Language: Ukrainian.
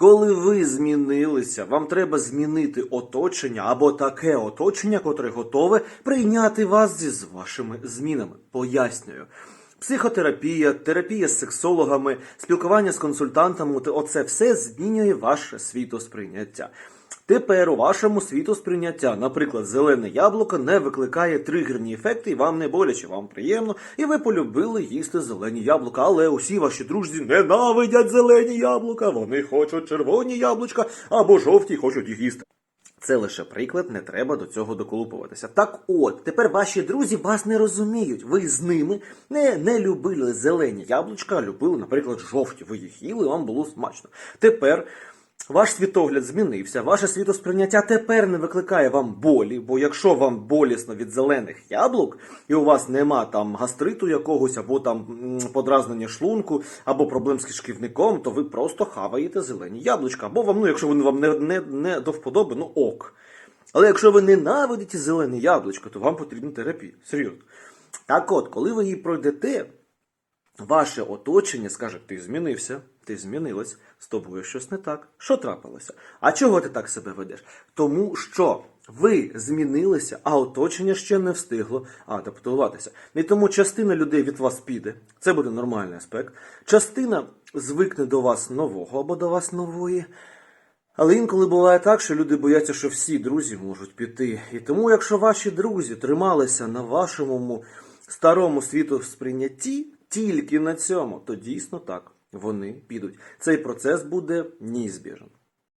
Коли ви змінилися, вам треба змінити оточення або таке оточення, котре готове прийняти вас зі з вашими змінами. Пояснюю. Психотерапія, терапія з сексологами, спілкування з консультантами оце все змінює ваше світосприйняття. Тепер у вашому світосприйняття, наприклад, зелене яблуко не викликає тригерні ефекти, і вам не боляче, вам приємно, і ви полюбили їсти зелені яблука. Але усі ваші друзі ненавидять зелені яблука, вони хочуть червоні яблучка або жовті хочуть їх їсти. Це лише приклад, не треба до цього доколупуватися. Так от, тепер ваші друзі вас не розуміють. Ви з ними не, не любили зелені яблучка, а любили, наприклад, жовті. Ви їх їли, вам було смачно. Тепер ваш світогляд змінився, ваше світосприйняття тепер не викликає вам болі, бо якщо вам болісно від зелених яблук, і у вас нема там гастриту якогось, або там подразнення шлунку, або проблем з кишківником, то ви просто хаваєте зелені яблучка. Або вам, ну, якщо вони вам не, не, не до вподоби, ну ок. Але якщо ви ненавидите зелене яблучко, то вам потрібна терапія. Серйозно. Так от, коли ви її пройдете, Ваше оточення скаже, ти змінився, ти змінилась, з тобою щось не так. Що трапилося? А чого ти так себе ведеш? Тому що ви змінилися, а оточення ще не встигло адаптуватися. І тому частина людей від вас піде, це буде нормальний аспект. Частина звикне до вас нового або до вас нової. Але інколи буває так, що люди бояться, що всі друзі можуть піти. І тому, якщо ваші друзі трималися на вашому старому світосприйнятті, тільки на цьому, то дійсно так вони підуть. Цей процес буде неізбіжен.